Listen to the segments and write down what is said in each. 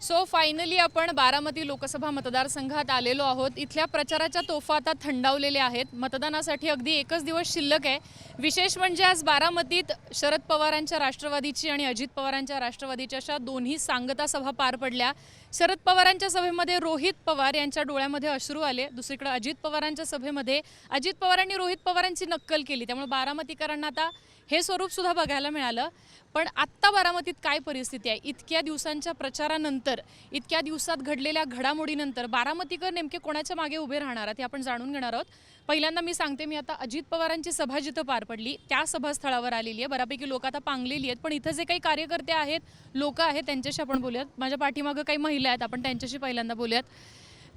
So finally आपण बारामती लोकसभा मतदारसंघात आलेलो आहोत. इथल्या प्रचाराच्या तोफा आता थंडावलेल्या आहेत. मतदानासाठी अगदी एकच दिवस शिल्लक आहे. विशेष म्हणजे आज बारामतीत शरद पवारांच्या राष्ट्रवादीची आणि अजित पवारांच्या राष्ट्रवादीच्या अशा दोन्ही सांगता सभा पार पडल्या. शरद पवारांच्या सभेमध्ये रोहित पवार यांच्या डोळ्यामध्ये अश्रू आले. दुसरीकडे अजित पवारांच्या सभेमध्ये अजित पवारांनी रोहित पवारांची नक्कल केली. त्यामुळे बारामतीकरांना आता हे स्वरूप सुद्धा बघायला मिळालं. पण आत्ता बारामतीत काय परिस्थिती आहे? इतक्या दिवसांच्या प्रचारानंतर इतक्या दिवसात घडलेल्या घडामोडीनंतर बारामतीकर नेमके कोणाच्या मागे उभे राहणार आहेत हे आपण जाणून घेणार आहोत. पहिल्यांदा मी सांगते मी आता अजित पवारांची सभा जिथं पार पडली त्या सभास्थळावर आलेली आहे. बऱ्यापैकी लोक आता पांगलेली आहेत पण इथं जे काही कार्यकर्ते आहेत लोक आहेत त्यांच्याशी आपण बोलूयात. माझ्या पाठीमागं काही महिला आहेत आपण त्यांच्याशी पहिल्यांदा बोलूयात.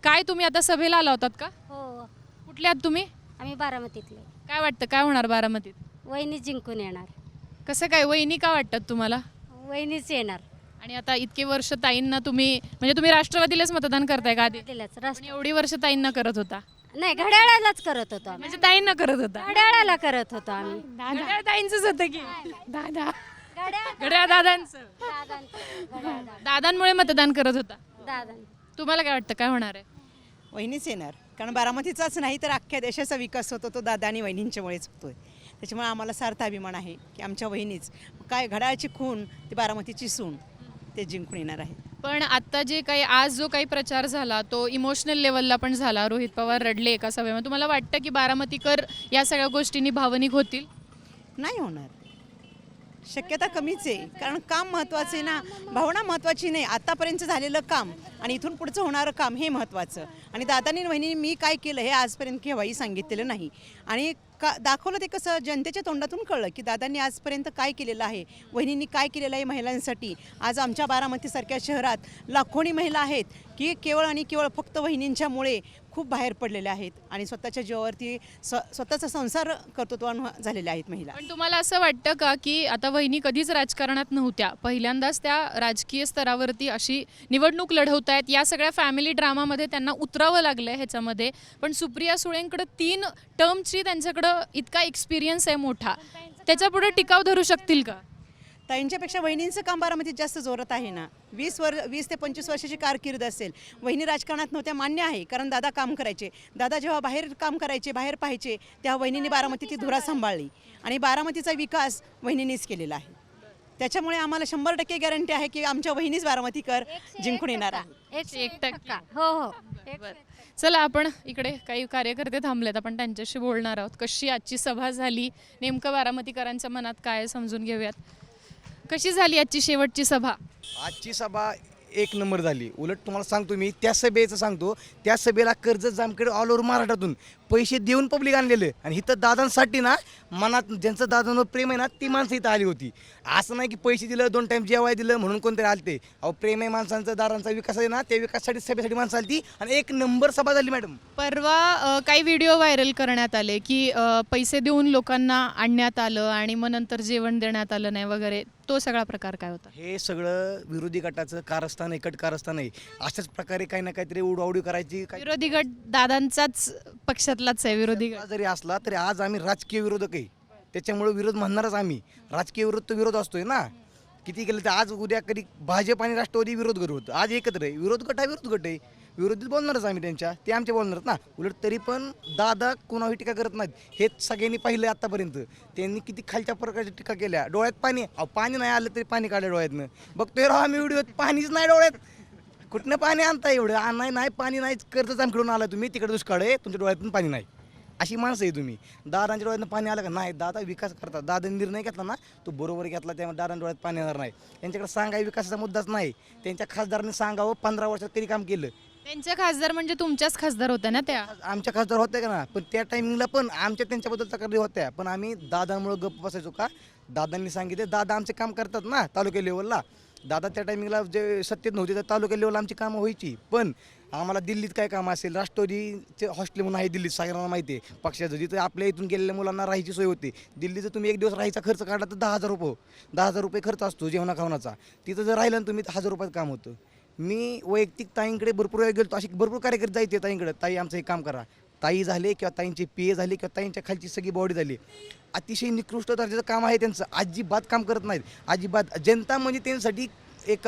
काय तुम्ही आता सभेला आला होतात का? हो. कुठले आहात तुम्ही? आम्ही बारामतीतले. काय वाटतं? काय होणार बारामतीत? वहिनी जिंकून येणार. कसं काय वहिनी का वाटतात तुम्हाला? वहिनीच येणार. आणि आता इतके वर्ष ताईंना तुम्ही म्हणजे तुम्ही राष्ट्रवादीलाच मतदान करताय का आधी? पण एवढी वर्ष ताईंना करत होता? नाही घड्याळालाच करत होतो आम्ही. म्हणजे ताईंना करत होता? घड्याळाला करत होतो आम्ही. घड्याळ ताईंचंच होतं की? दादा. घड्याळ दादांचं. दादांमुळे मतदान करत होता. दादां तुम्हाला काय वाटतं काय होणार आहे? वहिनीच येणार. कारण बारामतीचाच नाही तर अख्ख्या देशाचा विकास होतो तो दादा आणि वहिनींच्यामुळेच होतोय. त्याच्यामुळे आम्हाला सार्थ अभिमान आहे की आमच्या वहिनीच काय घड्याळाची खून ती बारामतीची सून ते जिंकून येणार आहे पण आता जे काही आज जो काही प्रचार झाला तो इमोशनल लेवलला पण झाला. रोहित पवार रडले एका सभेमध्ये. तुम्हाला वाटतं की बारामतीकर या सगळ्या गोष्टींनी भावनिक होतील? नाही होणार. शक्यता कमीच आहे. कारण काम महत्त्वाचं आहे ना. भावना महत्त्वाची नाही. आतापर्यंत झालेलं काम आणि इथून पुढचं होणारं काम हे महत्त्वाचं आणि दादानी वहिनी मी काय केलं हे आजपर्यंत केव्हाही सांगितलेलं नाही. आणि का दाखवलं ते कसं जनतेच्या तोंडातून कळलं की दादांनी आजपर्यंत काय केलेलं आहे. वहिनींनी काय केलेलं आहे महिलांसाठी. आज आमच्या बारामतीसारख्या शहरात लाखोनी महिला आहेत की केवळ आणि केवळ फक्त वहिनींच्यामुळे खूप बाहेर पडलेल्या आहेत आणि स्वतःच्या जीवावरती स्व स्वतःचा संसार कर्तृत्वान झालेल्या आहेत महिला. पण तुम्हाला असं वाटतं का की आता वहिनी कधीच राजकारणात नव्हत्या पहिल्यांदाच त्या राजकीय स्तरावरती अशी निवडणूक लढवत आहेत या सगळ्या फॅमिली ड्रामामध्ये त्यांना उतरावं लागलं ह्याच्यामध्ये. पण सुप्रिया सुळेंकडं तीन टर्मची त्यांच्याकडं इतका एक्सपिरियन्स आहे मोठा. त्याच्यापुढे टिकाव धरू शकतील का? ताईंच्यापेक्षा वहिनींचं काम बारामतीत जास्त जोरात आहे ना. वीस वर वीस ते पंचवीस वर्षाची कारकीर्द असेल. वहिनी राजकारणात नव्हत्या मान्य आहे. कारण दादा काम करायचे. दादा जेव्हा बाहेर काम करायचे बाहेर पाहायचे तेव्हा वहिनींनी बारामतीची धुरा सांभाळली. आणि बारामतीचा विकास वहिनींनीच केलेला आहे. त्याच्यामुळे आम्हाला शंभर टक्के गॅरंटी आहे की आमच्या वहिनीच बारामतीकर जिंकून येणार आहे. एक टक्के. हो हो. चला आपण इकडे काही कार्यकर्ते थांबलेत. आपण त्यांच्याशी बोलणार आहोत. कशी आजची सभा झाली? नेमकं बारामतीकरांच्या मनात काय आहे समजून घेऊयात. कशी झाली आजची शेवटची सभा? आजची सभा एक नंबर झाली. उलट तुम्हाला सांगतो मी त्या सभेचं सांगतो त्या सभेला कर्ज जामखेड ऑल ओव्हर महाराष्ट्रातून पैसे देऊन पब्लिक आणलेले. आणि इथं दादांसाठी ना मनात ज्यांचं दादांवर प्रेम आहे ना ती माणसं इथं आली होती. असं नाही की पैसे दिलं दोन टाईम जेवाय दिलं म्हणून कोणतरी आलते. अहो प्रेम आहे माणसांचं दादांचा विकास आहे ना त्या विकासासाठी सभेसाठी माणसं आली आणि एक नंबर सभा झाली मॅडम परवा काही व्हिडिओ व्हायरल करण्यात आले की पैसे देऊन लोकांना आणण्यात आलं आणि मग नंतर जेवण देण्यात आलं नाही वगैरे. तो सगळा प्रकार काय होता? हे सगळं विरोधी गटाचं कारस्थान आहे कट कारस्थान आहे. अशाच प्रकारे काही ना काहीतरी उडवाउडी करायची काही विरोधी गट दादांचाच पक्षातलाच आहे विरोधी गट. जरी असला तरी आज आम्ही राजकीय विरोधक आहे. त्याच्यामुळे विरोध म्हणणारच आम्ही. राजकीय विरोध तो विरोध असतोय ना. किती केलं तर आज उद्या कधी भाजप आणि राष्ट्रवादी विरोध करू होतं. आज एकत्र आहे. विरोध गट हा विरोध गट आहे. विरोधीत बोलणारच आम्ही त्यांच्या. ते आमचे बोलणारच ना. उलट तरी पण दादा कोणावर टीका करत नाहीत. हेच सगळ्यांनी पाहिलं आतापर्यंत. त्यांनी किती खालच्या प्रकारच्या टीका केल्या. डोळ्यात पाणी. अहो पाणी नाही आलं तरी पाणी काढलं डोळ्यातनं. बघतोय राव आम्ही व्हिडिओ पाणीच नाही डोळ्यात. कुठनं पाणी आणता एवढं? आ, नाही नाही पाणी नाही. कर्जच आमकडून आला तुम्ही. तिकडे दुष्काळ आहे. तुमच्या डोळ्यातून पाणी नाही. अशी माणसं आहे तुम्ही. दादांच्या डोळ्यातून पाणी आलं का? नाही. दादा विकास करतात. दादा निर्णय घेतला ना तो बरोबर घेतला. त्यामुळे दादा डोळ्यात पाणी येणार नाही. त्यांच्याकडे सांगाय विकासाचा मुद्दाच नाही. त्यांच्या खासदारांनी सांगावं. पंधरा वर्षात कधी काम केलं. त्यांच्या खासदार म्हणजे तुमच्याच खासदार होत्या ना त्या? आमच्या खासदार होत्या का ना? पण त्या टायमिंगला पण आमच्या त्यांच्याबद्दल तक्रारी होत्या. पण आम्ही दादांमुळे गप्प बसायचो का? दादांनी सांगितले दादा आमचे काम करतात ना तालुका लेवलला दादा त्या टायमिंगला जे सत्तेत नव्हते तर तालुका लेवलला आमची कामं व्हायची. पण आम्हाला दिल्लीत काय काम असेल राष्ट्रवादीचे हॉस्टेल म्हणून आहे दिल्लीत सगळ्यांना माहिती आहे. पक्षाचं जिथं आपल्या इथून गेलेल्या मुलांना राहायची सोय होती. दिल्लीचं तुम्ही एक दिवस राहायचा खर्च काढला तर दहा हजार रुपये. दहा हजार रुपये खर्च असतो जेवणा खावणाचा तिथं जर राहिलं ना तुम्ही तर हजार रुपयात काम होतं. मी वैयक्तिक ताईंकडे भरपूर वेळ गेलो अशी भरपूर कार्यकर्ते जायचे ताईंकडे. ताई आमचं हे काम करा. ताई झाले किंवा ताईंचे पी झाले किंवा ताईंच्या खालची सगळी बॉडी झाली. अतिशय निकृष्ट दर्जाचं काम आहे त्यांचं. अजिबात काम करत नाहीत. अजिबात जनता म्हणजे त्यांच्यासाठी एक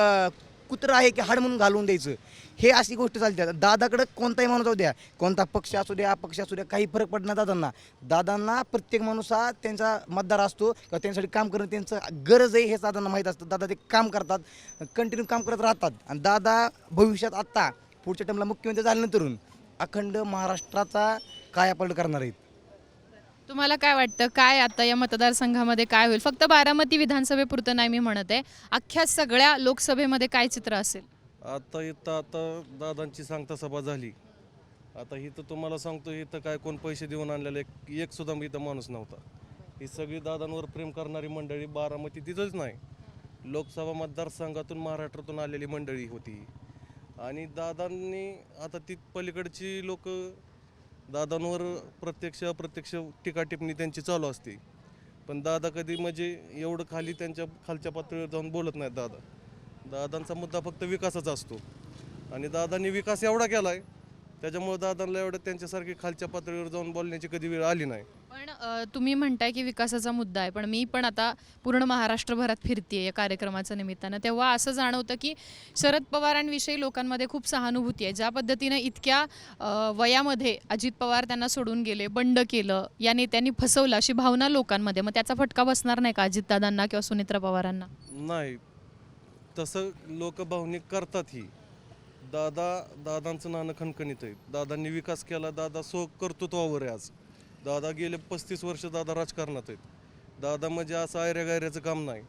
कुत्रं आहे की हाड म्हणून घालून द्यायचं. हे अशी गोष्ट चालते दादाकडं कोणताही माणूस जाऊ द्या. कोणता पक्ष असू द्या अपक्ष असू द्या काही फरक पडणार दादांना. दादांना प्रत्येक माणूस हा त्यांचा मतदार असतो किंवा त्यांच्यासाठी काम करणं त्यांचं गरज आहे हे दादांना माहीत असतं. दादा ते काम करतात कंटिन्यू काम करत राहतात. आणि दादा भविष्यात आत्ता पुढच्या टाइमला मुख्यमंत्री झाल्यानंतरून अखंड महाराष्ट्राचा कायापलट करणार आहेत. तुम्हाला काय वाटतं? काय आता या मतदारसंघामध्ये काय होईल? फक्त बारामती विधानसभेपुरतं नाही मी म्हणत आहे. अख्ख्या सगळ्या लोकसभेमध्ये काय चित्र असेल? आता इथं आता दादांची सांगता सभा झाली. आता इथं तुम्हाला सांगतो इथं काय कोण पैसे देऊन आणलेलं एक एक सुद्धा इथं माणूस नव्हता. ही सगळी दादांवर प्रेम करणारी मंडळी बारामती तिथंच नाही. लोकसभा मतदारसंघातून महाराष्ट्रातून आलेली मंडळी होती. आणि दादांनी आता ती पलीकडची लोक दादांवर प्रत्यक्ष अप्रत्यक्ष टीकाटिपणी त्यांची चालू असते. पण दादा कधी म्हणजे एवढं खाली त्यांच्या खालच्या पातळीवर जाऊन बोलत नाहीत दादा. दादांचा मुद्दा फक्त विकासाचा असतो. आणि दादांनी विकास एवढा केला आहे त्याच्यामुळे दादांना एवढं त्यांच्यासारखी खालच्या पातळीवर जाऊन बोलण्याची कधी वेळ आली नाही. पण अ, तुम्ही म्हणताय की विकासाचा मुद्दा आहे पण मी पण आता पूर्ण महाराष्ट्रभरात फिरतीये या कार्यक्रमाच्या निमित्तानं. तेव्हा असं जाणवतं की शरद पवारांविषयी लोकांमध्ये खूप सहानुभूती आहे. ज्या पद्धतीनं इतक्या अ, वयामध्ये अजित पवार त्यांना सोडून गेले बंड केलं या नेत्यांनी फसवलं अशी भावना लोकांमध्ये मग त्याचा फटका बसणार नाही का अजितदादांना किंवा सुनेत्रा पवारांना? नाही. तसं लोक भावनिक करतात ही. दादा दादांचं नाणं खणखणीत आहे. दादांनी विकास केला दादा सो कर्तृत्वावर आहे आज. दादा गेले पस्तीस वर्ष दादा राजकारणात आहेत. दादा म्हणजे असं आयऱ्या गायऱ्याचं काम नाही.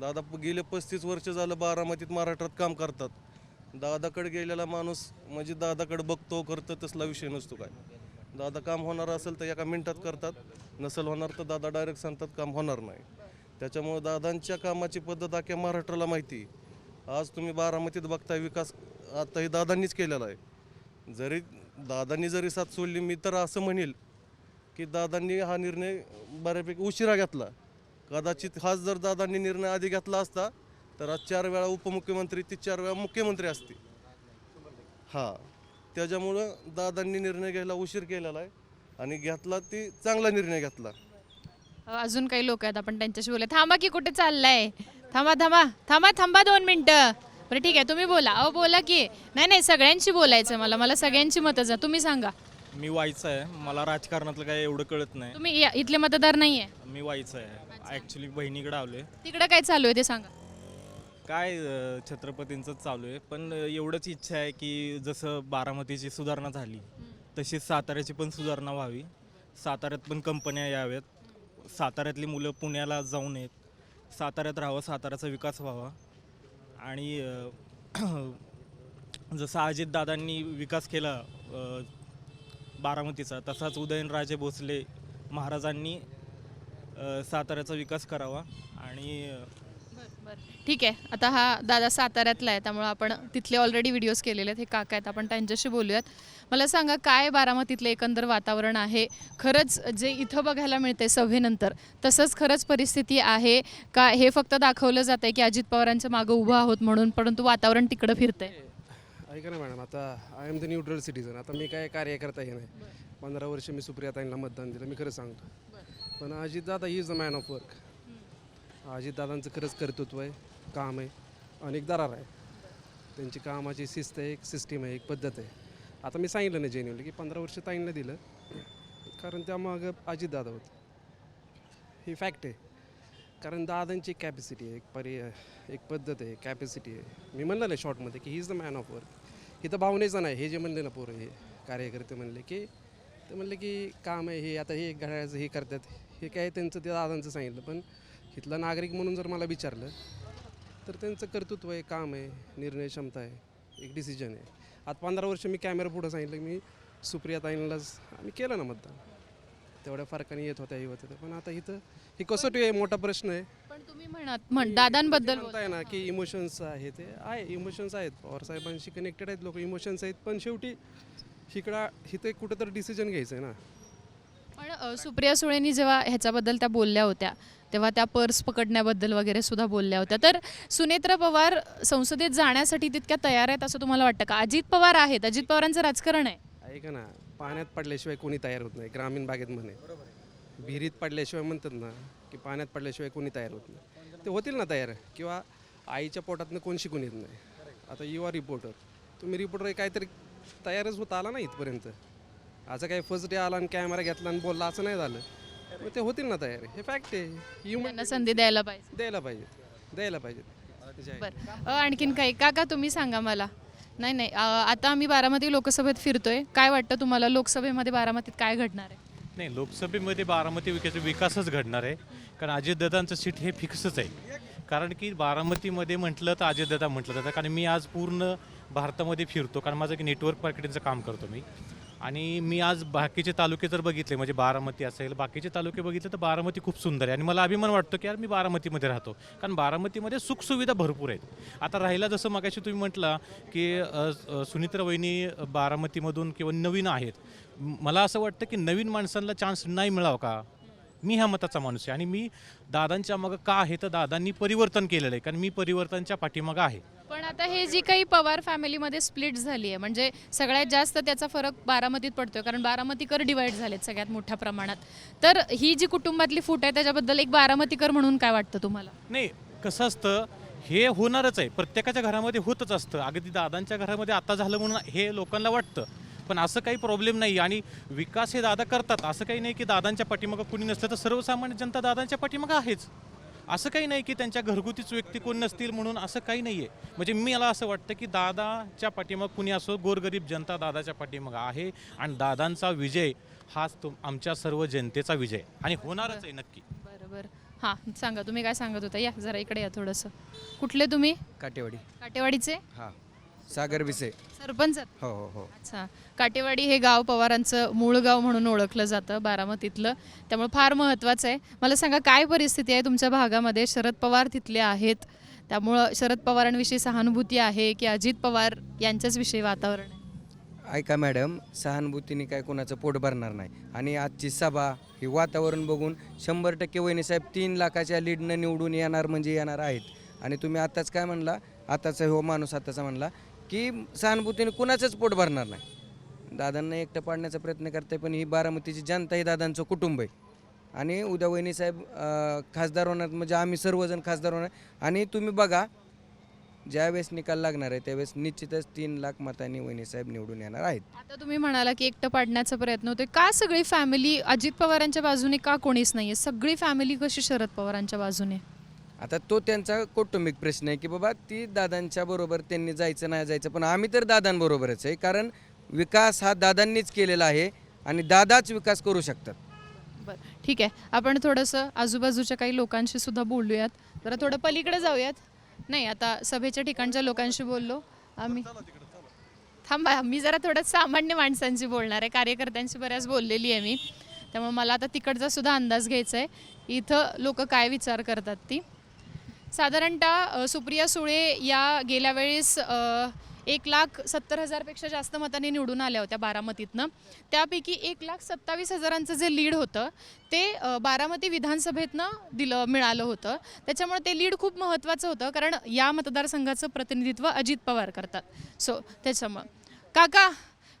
दादा गेले पस्तीस वर्ष झालं बारामतीत महाराष्ट्रात काम करतात. दादाकडे गेलेला माणूस म्हणजे दादाकडे बघतो करतो तसला विषय नसतो काय. दादा काम होणार असेल तर एका मिनटात करतात. नसेल होणार तर दादा डायरेक्ट सांगतात काम होणार नाही. त्याच्यामुळं दादांच्या कामाची पद्धत अख्या महाराष्ट्राला माहिती आहे. आज तुम्ही बारामतीत बघताय विकास आता हे दादांनीच केलेला आहे. जरी दादांनी जरी साथ सोडली मी तर असं म्हणेल की दादांनी हा निर्णय बऱ्यापैकी उशिरा घेतला. कदाचित हाच जर दादांनी निर्णय आधी घेतला असता तर आज चार वेळा उपमुख्यमंत्री ती चार वेळा मुख्यमंत्री असते. हां त्याच्यामुळं दादांनी निर्णय घ्यायला उशीर केलेला आहे आणि घेतला ती चांगला निर्णय घेतला. हो, अजून काही लोक आहेत आपण त्यांच्याशी बोलूया. थांबा की कुठे चाललाय? थांबा थांबा. थांबा थांबा दोन मिनटं. बरं ठीक आहे. तुम्ही बोला. अहो बोला की. नाही नाही सगळ्यांशी बोलायचं मला. मला सगळ्यांची मतं जा. तुम्ही सांगा. मी वाईचा आहे. मला राजकारणातलं काय एवढं कळत नाही. तुम्ही या- इथले मतदार नाही आहे मी वाईचा आहे. ॲक्च्युली बहिणीकडे आलोय. तिकडं काय चालू आहे ते सांगा. काय अं, छत्रपतींचंच चालू आहे. पण अं, एवढंच इच्छा आहे की जसं बारामतीची सुधारणा झाली तशीच साताऱ्याची पण सुधारणा व्हावी. साताऱ्यात पण कंपन्या याव्यात. साताऱ्यातली मुलं पुण्याला जाऊ नयेत. साताऱ्यात राहावं साताऱ्याचा विकास व्हावा. आणि जसं अजितदादांनी विकास केला बारामतीचा तसाच उदयनराजे भोसले महाराजांनी साताऱ्याचा विकास करावा आणि ठीक आहे. आता हा दादा साताऱ्यातला आहे त्यामुळे आपण तिथले ऑलरेडी व्हिडिओज केलेले आहेत. हे काका आहेत आपण त्यांच्याशी बोलूयात. मला सांगा काय बारामतीतलं एकंदर वातावरण आहे? खरंच जे इथं बघायला मिळते सभेनंतर तसंच खरंच परिस्थिती आहे का? हे फक्त दाखवलं जात आहे की अजित पवारांच्या मागं उभं आहोत म्हणून परंतु वातावरण तिकडं फिरतंय. ऐका ना मॅडम आता I am the neutral citizen आता मी काय कार्यकर्ता हे नाही. पंधरा वर्ष मी सुप्रियाताईंना मतदान दिलं मी खरं सांगतो. पण Ajitdada is a man of work अजितदादांचं खरंच कर्तृत्व आहे काम आहे अनेक दरार आहे. त्यांची कामाची शिस्त आहे एक सिस्टीम आहे एक पद्धत आहे. आता मी सांगितलं नाही जेन्युअली की पंधरा वर्ष ताईंना दिलं कारण त्यामागं अजितदादा होते. ही फॅक्ट आहे. कारण दादांची कॅपॅसिटी आहे एक पर्याय एक पद्धत आहे कॅपॅसिटी आहे. मी म्हणलं ना शॉर्टमध्ये की he is the man of work इथं भावनेचं नाही हे जे म्हणले ना पोरं हे कार्यकर्ते म्हणले की ते म्हणले की काम आहे हे आता हे घड्याळाचं हे करतात. हे काय त्यांचं ते दादांचं सांगितलं. पण इथला नागरिक म्हणून जर मला विचारलं तर त्यांचं कर्तृत्व आहे काम आहे निर्णय क्षमता आहे एक डिसिजन आहे. आता पंधरा वर्ष मी कॅमेरा पुढं सांगितलं मी सुप्रिया ताईंलाच आम्ही केलं ना मतदान. तेवढ्या फरकाने येत होत्या होत होत्या पण आता इथं ही कसोटी आहे मोठा प्रश्न आहे. पण तुम्ही म्हणत म्हण दादांबद्दल. म्हणताय ना की इमोशन्स आहे ते आहे इमोशन्स आहेत. पवार साहेबांशी कनेक्टेड आहेत लोक इमोशन्स आहेत. पण शेवटी इकडं इथं कुठंतरी डिसिजन घ्यायचं आहे ना. पण सुप्रिया सुळेंनी जेव्हा ह्याच्याबद्दल त्या बोलल्या होत्या तेव्हा त्या पर्स पकडण्याबद्दल वगैरे सुद्धा बोलल्या होत्या. तर सुनेत्रा पवार संसदेत जाण्यासाठी तितक्या तयार आहेत असं तुम्हाला वाटतं का? अजित पवार आहेत. अजित पवारांचं राजकारण आहे. ऐका ना पाण्यात पडल्याशिवाय कोणी तयार होत नाही ग्रामीण भागात म्हणे. विहिरीत पडल्याशिवाय म्हणतात ना की पाण्यात पडल्याशिवाय कोणी तयार होत नाही. ते होतील ना तयार? किंवा आईच्या पोटातनं कोण शिकून येत नाही? आता यु आर रिपोर्टर तुम्ही रिपोर्टर काहीतरी तयारच होता आला ना इथपर्यंत. असं काही फर्स्ट डे आला आणि कॅमेरा घेतला आणि बोलला असं नाही झालं. मग ते होतील ना तयार. हे फॅक्ट आहे. ह्युमन त्यांना संधी द्यायला पाहिजे. द्यायला पाहिजे. द्यायला पाहिजे. बरं. अ, आणखीन काही? काका तुम्ही सांगा मला. नाही नाही. अ, आता आम्ही बारामती लोकसभेत फिरतोय. काय वाटतं तुम्हाला? लोकसभेमध्ये बारामतीत काय घडणार आहे? नाही लोकसभेमध्ये बारामती विकास विकासच घडणार आहे. कारण अजितदादांचं सीट हे फिक्सच आहे. कारण की बारामतीमध्ये म्हटलं तर अजितदादा म्हटलं जातं. कारण मी आज पूर्ण भारतामध्ये फिरतो. कारण माझं एक नेटवर्क मार्केटिंगचं काम करतो मी. आणि मी आज बाकीचे तालुके जर बघितले म्हणजे बारामती असेल बाकीचे तालुके बघितले तर बारामती खूप सुंदर आहे. आणि मला अभिमान वाटतो की यार मी बारामतीमध्ये राहतो. कारण बारामतीमध्ये सुखसुविधा भरपूर आहेत. आता राहिला जसं मगाशी तुम्ही म्हटलं की अ, सुनित्रा वहिनी बारामतीमधून किंवा नवीन आहेत. मला असं वाटतं की नवीन माणसांना चान्स नाही मिळावा का? मी ह्या मताचा माणूस आहे आणि मी दादांच्या मागं का आहे तर दादांनी परिवर्तन केलेलं आहे कारण मी परिवर्तनच्या पाठीमागं आहे. पण आता हे जी काही पवार फॅमिलीमध्ये स्प्लिट झाली आहे म्हणजे सगळ्यात जास्त त्याचा फरक बारामतीत पडतोय कारण बारामतीकर डिवाइड झालेत सगळ्यात मोठ्या प्रमाणात. तर ही जी कुटुंबातली फूट आहे त्याच्याबद्दल एक बारामतीकर म्हणून काय वाटतं तुम्हाला? नाही कसं असतं हे होणारच आहे. प्रत्येकाच्या घरामध्ये होतच असतं. अगदी दादांच्या घरामध्ये आता झालं म्हणून हे लोकांना वाटतं. पण असं काही प्रॉब्लेम नाही. आणि विकास हे दादा करतात. असं काही नाही की दादांच्या पाठीमागं कुणी नसलं तर सर्वसामान्य जनता दादांच्या पाठीमागं आहेच. असं काही नाही की त्यांच्या घरगुतीच व्यक्ती कोण नसतील म्हणून असं काही नाही आहे म्हणजे मी मला असं वाटतं की दादाच्या पाठीमागं कुणी असो गोरगरीब जनता दादाच्या पाठीमागं आहे. आणि दादांचा विजय हाच तो आमच्या सर्व जनतेचा विजय. आणि होणारच आहे नक्की. बरं बरं हां सांगा. तुम्ही काय सांगत होता? या जरा इकडे या थोडंसं. कुठले तुम्ही? काटेवाडी. काटेवाडीचे? हां. सागर बिसे सरपंच? आहात? हो हो हो. अच्छा. काटेवाडी हे गाव पवारांचं मूळ गाव म्हणून ओळखलं जातं बारामतीतलं. त्यामुळे फार महत्त्वाचं आहे. मला सांगा काय परिस्थिती आहे तुमच्या भागामध्ये? शरद पवार तिथले आहेत. त्यामुळं शरद पवारांविषयी सहानुभूती आहे की अजित पवार यांच्याच विषयी वातावरण आहे? ऐका मॅडम सहानुभूतीने काय कोणाचं पोट भरणार नाही. आणि आजची सभा हे वातावरण बघून शंभर टक्के वहिनीसाहेब तीन लाखाच्या लीडनं निवडून येणार म्हणजे येणार आहेत. आणि तुम्ही आताच काय म्हणला? आताचा हो माणूस आताचा म्हणला की सहानुभूतीने कुणाचंच पोट भरणार नाही. दादांना एकटं पाडण्याचा प्रयत्न करते पण ही बारामतीची जनता ही दादांचं कुटुंब आहे. आणि उद्या वहिनीसाहेब खासदार होणार म्हणजे आम्ही सर्वजण खासदार होणार. आणि तुम्ही बघा ज्यावेळेस निकाल लागणार आहे त्यावेळेस निश्चितच तीन लाख मतांनी वहिनीसाहेब निवडून येणार आहेत. आता तुम्ही म्हणाला की एकटं पाडण्याचा प्रयत्न होतोय. का सगळी फॅमिली अजित पवारांच्या बाजूने का कोणीच नाही आहे सगळी फॅमिली कशी शरद पवारांच्या बाजूने? आता तो त्यांचा कौटुंबिक प्रश्न आहे की बाबा ती दादांच्या बरोबर त्यांनी जायचं नाही जायचं. पण आम्ही तर दादांबरोबरच आहे कारण विकास हा दादांनीच केलेला आहे आणि दादाच विकास करू शकतात. बरं ठीक आहे. आपण थोडंसं आजूबाजूच्या काही लोकांशी सुद्धा बोलूयात. जरा थोडं पलीकडे जाऊयात. नाही आता सभेच्या ठिकाणच्या लोकांशी बोललो. आम्ही थांबा मी जरा थोडं सामान्य माणसांशी बोलणार आहे. कार्यकर्त्यांशी बऱ्याच बोललेली आहे मी. त्यामुळे मला आता तिकडचा सुद्धा अंदाज घ्यायचा आहे. इथं लोक काय विचार करतात ती? साधारणतः सुप्रिया सुळे या गेल्या वेळेस एक लाख सत्तर हजारपेक्षा जास्त मतांनी निवडून आल्या होत्या बारामतीतनं. त्यापैकी एक लाख सत्तावीस हजारांचं जे लीड होतं ते बारामती विधानसभेतनं दिलं मिळालं होतं. त्याच्यामुळे ते लीड खूप महत्त्वाचं होतं कारण या मतदारसंघाचं प्रतिनिधित्व अजित पवार करतात. सो त्याच्यामुळं. काका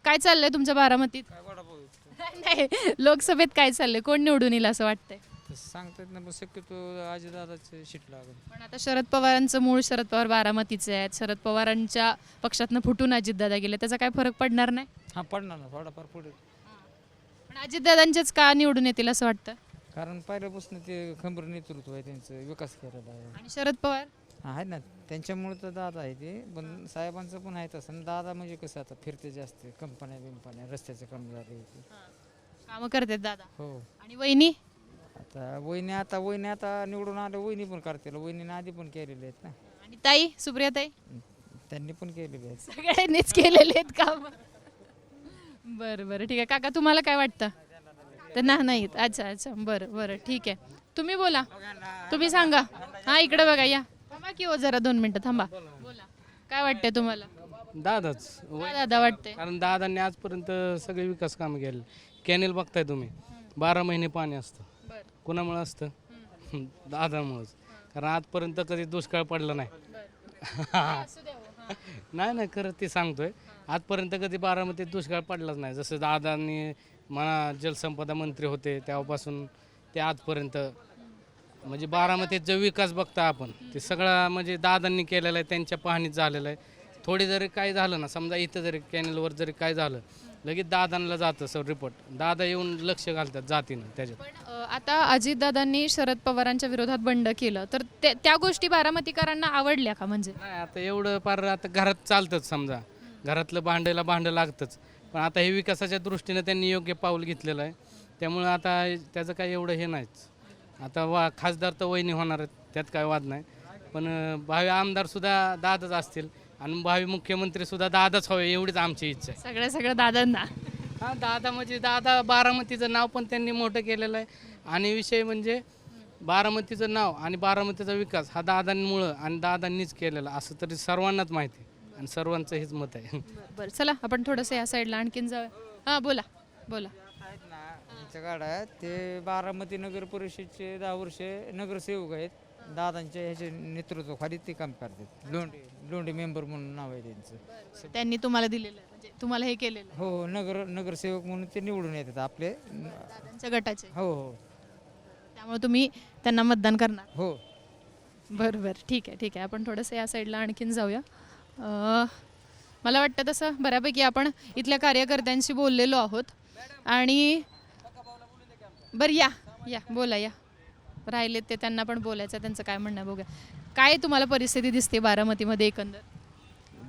काय चाललंय तुमच्या बारामतीत? नाही लोकसभेत काय चाललंय? कोण निवडून येईल असं वाटतंय? सांगता येत नाही पण शक्यतो अजितदादाचे शीट लागेल. पण आता शरद पवारांचं मूळ शरद पवार बारामतीचे आहेत. शरद पवारांच्या पक्षातनं फुटून अजितदादा गेले. त्याचा काय फरक पडणार नाही? हां पडणार ना थोडाफार पुढे. पण अजितदादांचेच का निवडून येतील असं वाटतं? कारण पहिल्यापासून ते खंबीर नेतृत्व आहे त्यांचं विकास केलेला आहे. आणि शरद पवार? आहे ना. त्यांच्यामुळे तर दादा आहे ते पण साहेबांचं पण आहे तसं आणि दादा म्हणजे कसं आता फिरते जास्त कंपन्या बिंपन्या रस्त्याचे काम झाले कामं करतात दादा. हो. आणि वहिनी? आता वहिनी आता वहिनी आता निवडून आले वहिनी पण करतील. वहिनीने आधी पण केलेले आहेत ना. आणि ताई सुप्रिया ताई त्यांनी पण केलेले आहेत. सगळ्यांनीच केलेले आहेत काम. बरं बरं. ठीक आहे. काका तुम्हाला काय वाटतं? तर ना नाहीत अच्छा अच्छा. बरं बरं. ठीक आहे. तुम्ही बोला. तुम्ही सांगा. हा इकडे बघा या. थांबा की हो जरा दोन मिनटं थांबा. बोला. काय वाटतंय तुम्हाला? दादाच. काय दादा वाटतंय? कारण दादांनी आजपर्यंत सगळे विकास कामं केले. कॅनेल बघताय तुम्ही. बारा महिने पाणी असतं. कुणामुळं असतं? दादामुळंच. कारण आजपर्यंत कधी दुष्काळ पडला नाही. नाही नाही खरं ते सांगतोय. आजपर्यंत कधी बारामतीत दुष्काळ पडलाच नाही. जसं दादांनी म्हणा जलसंपदा मंत्री होते तेव्हापासून ते आजपर्यंत. म्हणजे बारामतीत जो विकास बघता आपण ते सगळा म्हणजे दादांनी केलेला आहे त्यांच्या पाहणीत झालेला आहे. थोडी जरी काय झालं ना समजा इथं जरी कॅनलवर जरी काय झालं लगेच दादांना जातं सर रिपोर्ट दादा येऊन लक्ष घालतात जातीनं त्याच्यात. आता अजितदादांनी शरद पवारांच्या विरोधात बंड केलं. तर ते- त्या गोष्टी बारामतीकरांना आवडल्या का म्हणजे? नाही आता एवढं पार आता घरात चालतंच समजा. घरातलं भांड्याला भांडं लागतंच. पण आता हे विकासाच्या दृष्टीनं त्यांनी योग्य पाऊल घेतलेलं आहे. त्यामुळं आता त्याचं काही एवढं हे नाहीच. आता वा खासदार तर वहिनी होणार आहेत त्यात काय वाद नाही. पण अं, भावी आमदारसुद्धा दादाच असतील आणि भावी मुख्यमंत्रीसुद्धा दादाच हवे एवढीच आमची इच्छा आहे. सगळ्या सगळ्या दादांना. हां दादा म्हणजे दादा बारामतीचं नाव पण त्यांनी मोठं केलेलं आहे. आणि विषय म्हणजे बारामतीचं नाव आणि बारामतीचा विकास हा दादांमुळं आणि दादांनीच केलेला असं तरी सर्वांनाच माहिती आहे आणि सर्वांचं हेच मत आहे. बरं चला आपण थोडंसं या साईडला आणखीन जाऊया. हां बोला बोला. आहेत ना आमच्या गाड्या ते बारामती नगर परिषदचे दहा वर्षे नगरसेवक आहेत. दादांच्या ह्याच्या नेतृत्वाखाली ते काम करतात. लोंढे लोंढे मेंबर म्हणून नाव आहे त्यांचं. त्यांनी तुम्हाला दिलेलं म्हणजे तुम्हाला हे केलेलं. आहे हो हो नगर नगरसेवक म्हणून ते निवडून येतात आपले. दादांच्या गटाचे. हो हो. त्यामुळे तुम्ही त्यांना मतदान करणार. हो. बरं बरं ठीक आहे ठीक आहे. आपण थोडंसं या साईडला आणखीन जाऊया. अं, मला वाटतं तसं बऱ्यापैकी आपण इथल्या कार्यकर्त्यांशी बोललेलो आहोत. आणि बरं या या बोला या. राहिलेत ते त्यांना पण बोलायचं आहे, त्यांचं काय म्हणणं आहे बघूया. काय तुम्हाला परिस्थिती दिसते बारामतीमध्ये एकंदर?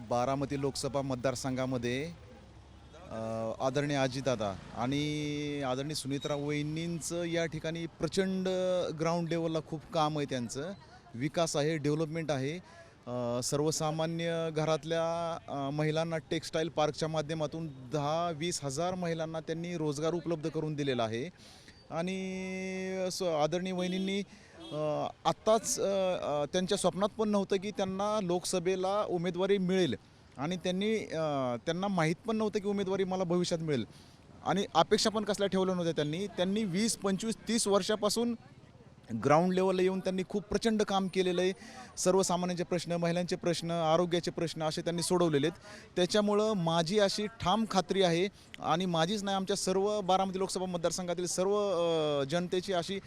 बारामती लोकसभा मतदारसंघामध्ये आदरणीय आजीदादा आणि आदरणीय सुनित्रा वहिनींचं या ठिकाणी प्रचंड ग्राउंड लेवलला खूप काम आहे त्यांचं. विकास आहे डेव्हलपमेंट आहे. सर्वसामान्य घरातल्या महिलांना टेक्स्टाईल पार्कच्या माध्यमातून दहा वीस हजार महिलांना त्यांनी रोजगार उपलब्ध करून दिलेला आहे. आणि स आदरणीय वहिनींनी आत्ताच त्यांच्या स्वप्नात पण नव्हतं की त्यांना लोकसभेला उमेदवारी मिळेल. आणि त्यांनी त्यांना माहीत पण नव्हतं की उमेदवारी मला भविष्यात मिळेल. आणि अपेक्षा पण कसल्या ठेवल्या नव्हत्या त्यांनी. त्यांनी वीस पंचवीस तीस वर्षापासून ग्राउंड लेवलला येऊन त्यांनी खूप प्रचंड काम केलेलं आहे. सर्वसामान्यांचे प्रश्न महिलांचे प्रश्न आरोग्याचे प्रश्न असे त्यांनी सोडवलेले आहेत. त्याच्यामुळं माझी अशी ठाम खात्री आहे आणि माझीच नाही आमच्या सर्व बारामती लोकसभा मतदारसंघातील सर्व जनतेची अशी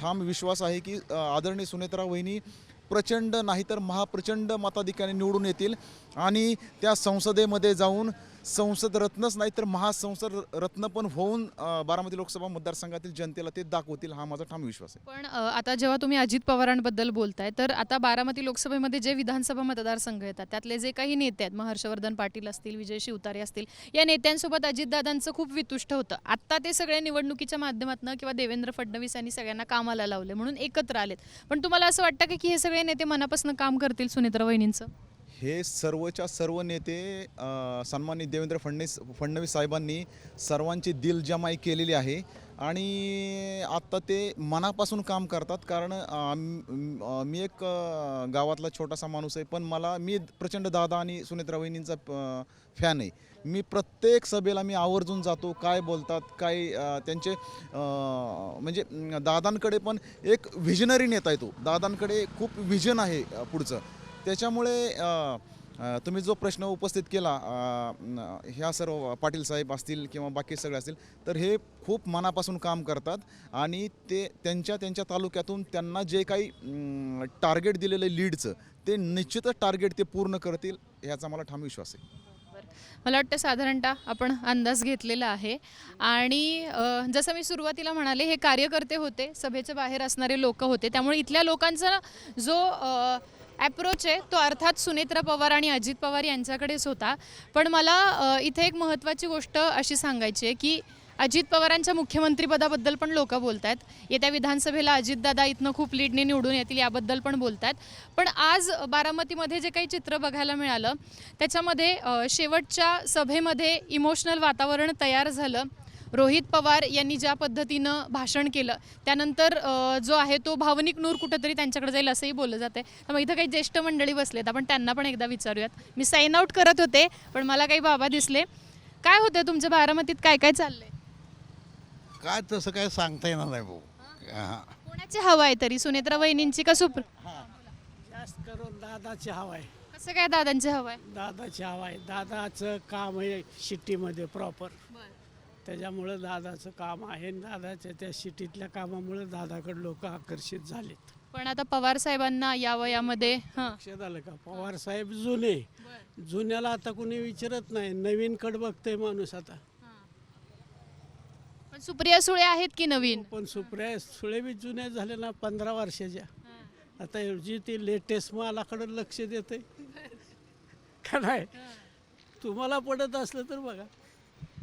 ठाम विश्वास आहे की आदरणीय सुनेत्रा वहिनी प्रचंड नाहीतर महाप्रचंड मताधिक्याने निवडून येतील आणि त्या संसदेमध्ये जाऊन संसद रत्नच नाही तर महासंसद रत्न पण होऊन बारामती लोकसभा मतदारसंघातील जनतेला ते दाखवतील हा माझा ठाम विश्वास आहे. पण आता जेव्हा तुम्ही अजित पवारांबद्दल बोलताय तर आता बारामती लोकसभेमध्ये जे विधानसभा मतदारसंघ येतात त्यातले जे काही नेते आहेत मग हर्षवर्धन पाटील असतील विजय शिवतारे असतील या नेत्यांसोबत अजितदादांचं खूप वितुष्ट होतं. आत्ता ते सगळे निवडणुकीच्या माध्यमातून किंवा देवेंद्र फडणवीस यांनी सगळ्यांना कामाला लावले म्हणून एकत्र आलेत. पण तुम्हाला असं वाटतं की हे सगळे नेते मनापासून काम करतील सुनेत्रा वहिनींचं? हे सर्वच्या सर्व नेते सन्मानित सन्माननीय देवेंद्र फडणवीस फडणवीस साहेबांनी सर्वांची दिलजमाई केलेली आहे. आणि आत्ता ते मनापासून काम करतात कारण मी एक गावातला छोटासा माणूस आहे पण मला मी प्रचंड दादा आणि सुनेत्रा वहिनींचा फॅन आहे. मी प्रत्येक सभेला मी आवर्जून जातो काय बोलतात काय त्यांचे म्हणजे दादांकडे पण एक व्हिजनरी नेता आहे तो. दादांकडे खूप व्हिजन आहे पुढचं. त्याच्यामुळे तुम्ही जो प्रश्न उपस्थित केला ह्या सर्व पाटील साहेब असतील किंवा बाकी सगळे असतील तर हे खूप मनापासून काम करतात आणि ते त्यांच्या त्यांच्या तालुक्यातून त्यांना जे काही टार्गेट दिलेलं आहे लीडचं ते निश्चितच टार्गेट ते पूर्ण करतील ह्याचा मला ठाम विश्वास आहे. मला वाटतं साधारणतः आपण अंदाज घेतलेला आहे. आणि जसं मी सुरुवातीला म्हणाले हे कार्यकर्ते होते सभेच्या बाहेर असणारे लोक होते. त्यामुळे इथल्या लोकांचा जो ॲप्रोच आहे. तो अर्थात सुनेत्रा पवार आणि अजित पवार यांच्याकडेच होता. पण मला इथे एक महत्त्वाची गोष्ट अशी सांगायची आहे की अजित पवारांच्या मुख्यमंत्रीपदाबद्दल पण लोक बोलत आहेत येत्या विधानसभेला अजितदादा इथनं खूप लीडने निवडून येतील याबद्दल पण बोलत आहेत पण आज बारामतीमध्ये जे काही चित्र बघायला मिळालं त्याच्यामध्ये शेवटच्या सभेमध्ये इमोशनल वातावरण तयार झालं. रोहित पवार यांनी ज्या पद्धतीनं भाषण केलं त्यानंतर जो आहे तो भावनिक नूर कुठंतरी त्यांच्याकडे जाईल असंही बोललं जाते तर मग इथं काही ज्येष्ठ मंडळी बसलेत आपण त्यांना पण एकदा विचारूयात. मी साइन आउट करत होते पण मला काही बाबा दिसले. काय होतं तुमच्या बारामतीत? काय काय चाललंय? काय तसं काय सांगता येणार नाही भाऊ. हां? कोणाची हवा आहे तरी? सुनेत्रा वहिनींची का सुप्र? जास्त करून दादाची हवा आहे. कसं काय दादांची हवा आहे? दादाची हवा आहे. दादाचं काम आहे सिटीमध्ये प्रॉपर त्याच्यामुळं दादाचं काम आहे आणि दादाच्या त्या सिटीतल्या कामामुळे दादाकडे लोक आकर्षित झालेत. पण आता पवार साहेबांना या वयामध्ये हां. लक्षात आलं का? पवार साहेब जुने. जुन्याला आता कोणी विचारत नाही. नवीन कड बघतंय माणूस आता. पण सुप्रिया सुळे आहेत की नवीन? पण सुप्रिया सुळे बी जुन्या झाल्या ना पंधरा वर्षाच्या. आता जी ती लेटेस्ट मालाकडे लक्ष देते का नाही? तुम्हाला पडत असलं तर बघा.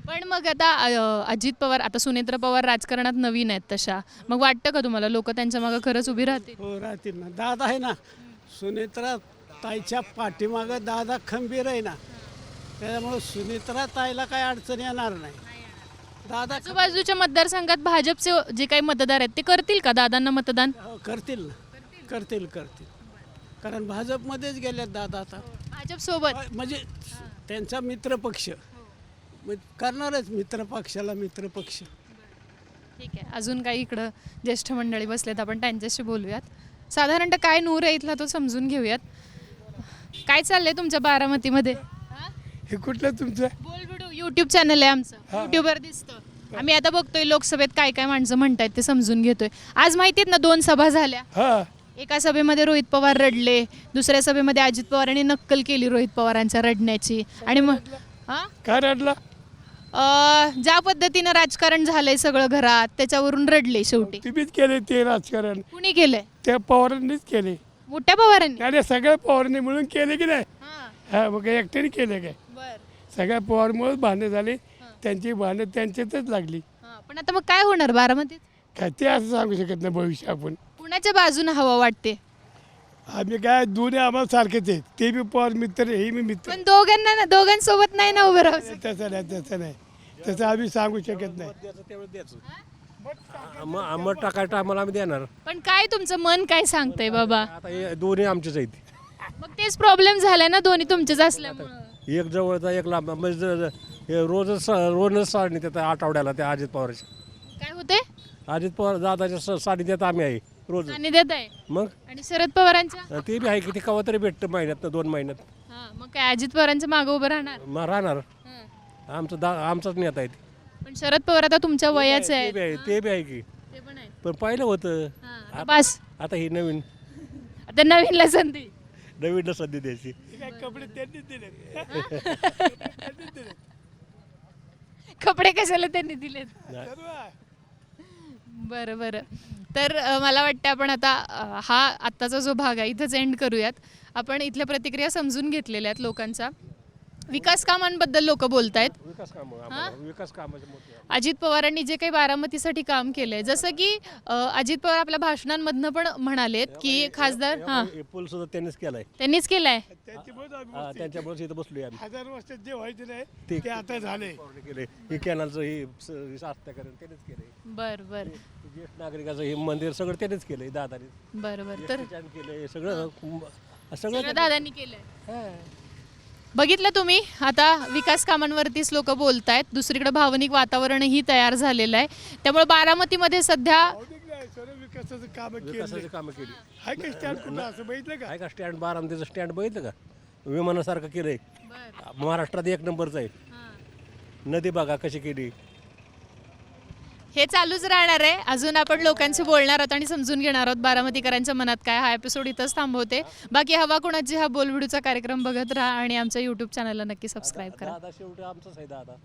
पण मग आता अ, अजित पवार आता सुनेत्र पवार राजकारणात नवीन आहेत तशा. मग वाटतं का तुम्हाला? लोक त्यांच्या मागे खरंच उभी राहतील? हो राहतील ना. दादा आहे ना सुनेत्रा ताईच्या पाठीमागं दादा खंबीर आहे ना. त्याच्यामुळं सुनेत्रा ताईला काय अडचण येणार नाही. दादा आजूबाजूच्या मतदारसंघात भाजपचे जे काही मतदार आहेत ते करतील का दादांना मतदान? हो, करतील ना. करतील करतील. कारण भाजपमध्येच गेल्यात दादा आता. भाजप सोबत? म्हणजे त्यांचा मित्रपक्ष. मग करणारच मित्रपक्षाला मित्रपक्ष ठीक आहे. अजून काही इकडं ज्येष्ठ मंडळी बसलेत आपण त्यांच्याशी बोलूयात. साधारणतः काय नूर आहे इथला तो समजून घेऊयात. काय चाललंय तुमच्या बारामतीमध्ये? हे? कुठलं तुमचं? बोलबिडू युट्यूब चॅनल आहे आमचं. युट्यूबवर दिसतं. आम्ही आता बघतोय लोकसभेत काय काय माणसं म्हणतायत ते समजून घेतोय. आज माहितीत ना दोन सभा झाल्या. हा. एका सभेमध्ये रोहित पवार रडले दुसऱ्या सभेमध्ये अजित पवारांनी नक्कल केली रोहित पवारांच्या रडण्याची. आणि मग हा? काय रडला? ज्या पद्धतीनं राजकारण झालंय सगळं घरात त्याच्यावरून रडले शेवटी. तुम्हीच केले ते राजकारण. कुणी केलंय? त्या पवारांनीच केले. मोठ्या पवारांनी? त्याने सगळ्या पवारांनी मिळून केले की नाही? हा, मग काय एकट्याने केले काय? बर. सगळ्या पवारमुळेच भांडणं झाले. त्यांची भांडणं त्यांच्यातच लागली. हा, पण आता मग काय होणार बारामतीत? काय ते असं सांगू शकत नाही भविष्य आपण. कुणाच्या बाजूने हवा वाटते? आम्ही काय दोन्ही आम्हाला सारखेच आहेत. ते बी पवार मित्र हे मी मित्र. पण दोघांना ना- दोघांसोबत नाही ना उभं राहू तसं नाही तसं नाही. तसं आम्ही सांगू शकत नाही. मग टाकाय टायमाला आम्ही देणार. पण काय तुमचं मन काय सांगतंय बाबा? आता हे दोन्ही आमचेच आहेत. मग तेच प्रॉब्लेम झालाय ना दोन्ही तुमचेच असल्यामुळं. एक जवळचा एक लांब म्हणजे ज- ज- हे रोजच रोजच साडी देतात आठवड्याला त्या अजित पवारच्या. काय होते अजित पवार दादाच्या स- साडी देत आम्ही आहे रोज आणि देत आहे? मग? आणि शरद पवारांच्या? ते बी आहे की ते कवा तरी भेटतं महिन्यात दोन महिन्यात. हा मग काय अजित पवारांच्या मागे उभं राहणार? मग राहणार. आमचं दा आमचाच नेता आहे ते. पण शरद पवार आता तुमच्या वयाचे ते आहेत बी आहे ते बी आहे की. ते पण आहेत पण पहिलं होतं. हा, आता बस आता ही नवीन. आता नवीनला संधी. नवीन संधी द्यायची. कपडे त्यांनी दिले कपडे कशाला त्यांनी दिलेत? बरं बरं. तर अ, मला वाटतं आपण आता अ, हा आत्ताचा जो भाग आहे इथंच एंड करूयात. आपण इथल्या प्रतिक्रिया समजून घेतलेल्या आहेत लोकांचा. विकास कामांबद्दल लोक बोलत आहेत विकास काम विकास कामाचे मोठे अजित पवारांनी जे काही बारामतीसाठी काम केलंय जसं की अ, अजित पवार आपल्या भाषणांमधनं पण म्हणालेत की खासदार हां. हे पूल सुद्धा त्यांनीच केलाय. त्यांनीच केलंय? हा, त्यांच्यामुळेच इथं बसलोय आम्ही. हजार वर्ष जे व्हायचे नाही ते- आता झाले. केले. हे कॅनलचं हे स- सार्थकरण त्यांनीच केलंय. बर बर. ज्येष्ठ नागरिकाचं हे मंदिर सगळं त्यांनीच केलंय दादाने. बर बर. तर केलंय सगळं सगळं सगळं दादांनी केलंय. बघितलं तुम्ही आता विकास कामांवरतीच लोक बोलतायत. दुसरीकडे भावनिक वातावरणही तयार झालेलं आहे. त्यामुळे बारामतीमध्ये सध्या सर्व विकासाचं काम विकासाची केलं कामं केली. हाय का स्टँड कुठं? असं बघितलं का? आहे का स्टँड बारामतीचं स्टँड बघितलं का? विमानासारखं केलंय. महाराष्ट्रात एक नंबरचं आहे. नदी बघा कशी केली? हे चालूच राहणार आहे. अजून आपण लोकांशी बोलणार आहोत आणि समजून घेणार आहोत बारामतीकरांच्या मनात काय हा एपिसोड इथंच थांबवते. बाकी हवा कोणाची हा बोलबिडूचा कार्यक्रम बघत राहा आणि आमच्या यूट्यूब चॅनलला नक्की सबस्क्राईब करा. शेवटी आमचंच आहे दादा.